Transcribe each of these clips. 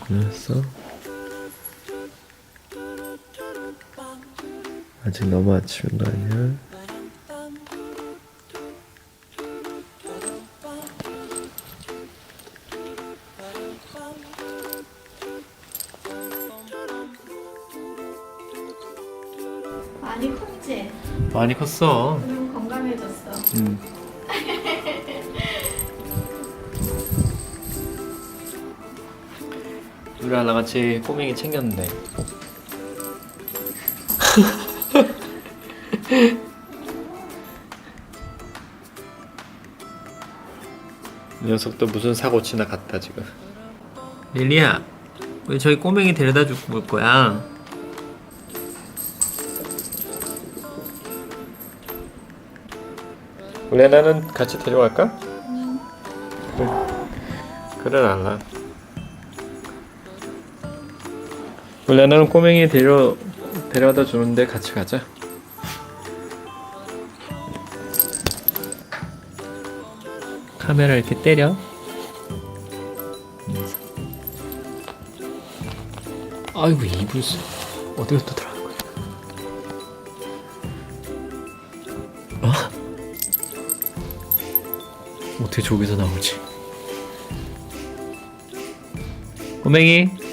알았어? 아직 너무 아침인 거 아니야? 많이 컸지? 많이 컸어. 너무 건강해졌어. 응. 우리 하나 같이 꼬맹이 챙겼는데. 이 녀석도 무슨 사고 치나 갔다 지금. 릴리야, 왜 저희 꼬맹이 데려다 주고 올 거야? 레나는 같이 데려갈까? 그래. 그래 알라. 레나는 꼬맹이 데려 데려다 주는데 같이 가자. 카메라 이렇게 때려. 아이고 이불 속 어디가 또 들어간 거야? 어? 어떻게 저기서 나오지? 꼬맹이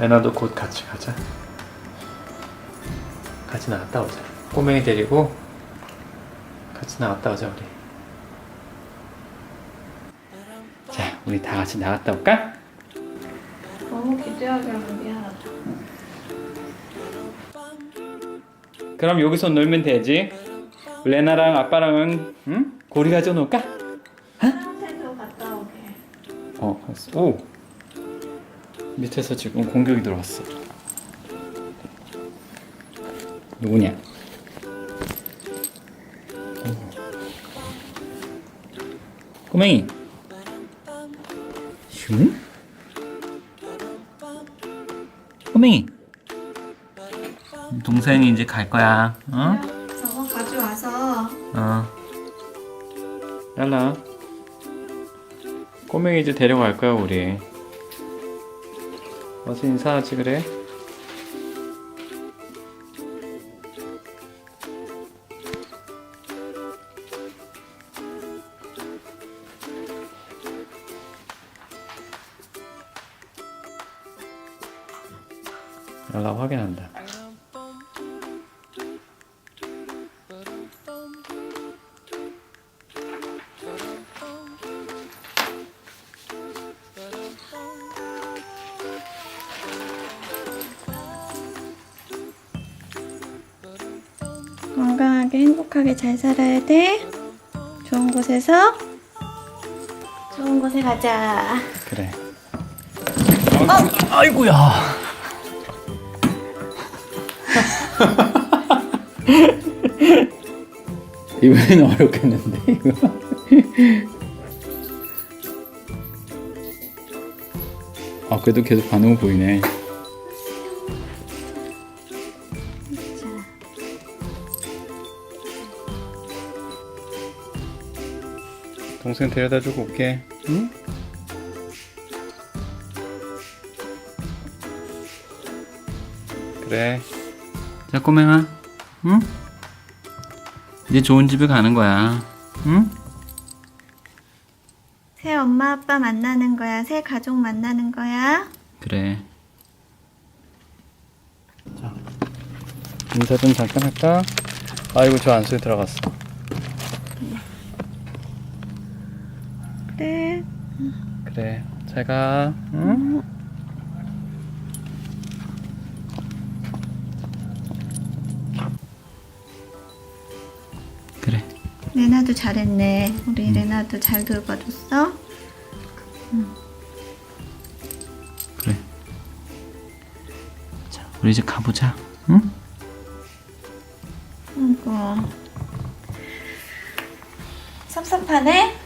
애나도 곧 같이 가자 같이 나갔다 오자 꼬맹이 데리고 같이 나갔다 오자 우리 자, 우리 다 같이 나갔다 올까? 너무 기대하게 하면 미안하다. 그럼 여기서 놀면 되지. 레나랑 아빠랑은 응? 고리 가져 놓을까? 화장실도 갔다 오게. 어, 알았어. 오. 밑에서 지금 공격이 들어왔어. 누구냐? 오. 꼬맹이. 슝? 꼬맹이. 동생이 이제 갈 거야. 어? 저거 가져와서 어. 랄라. 꼬맹이 이제 데려갈 거야, 우리. 어서 인사하지, 그래? 랄라 확인한다. 건강하게 행복하게 잘 살아야 돼. 좋은 곳에서 좋은 곳에 가자. 그래. 아, 아이고야. 이번에는 어렵겠는데 이거. 아 그래도 계속 반응 보이네. 동생 데려다 주고 올게. 응? 그래. 자, 꼬맹아. 응? 이제 좋은 집에 가는 거야. 응? 새 엄마 아빠 만나는 거야. 새 가족 만나는 거야. 그래. 자, 인사 좀 잠깐 할까? 아이고, 저 안속에 들어갔어. 그래. 그래. 잘 가. 응? 그래. 레나도 잘했네. 우리 레나도 잘 돌봐줬어. 그래. 자, 우리 이제 가보자. 응? 아이고. 섭섭하네? 음.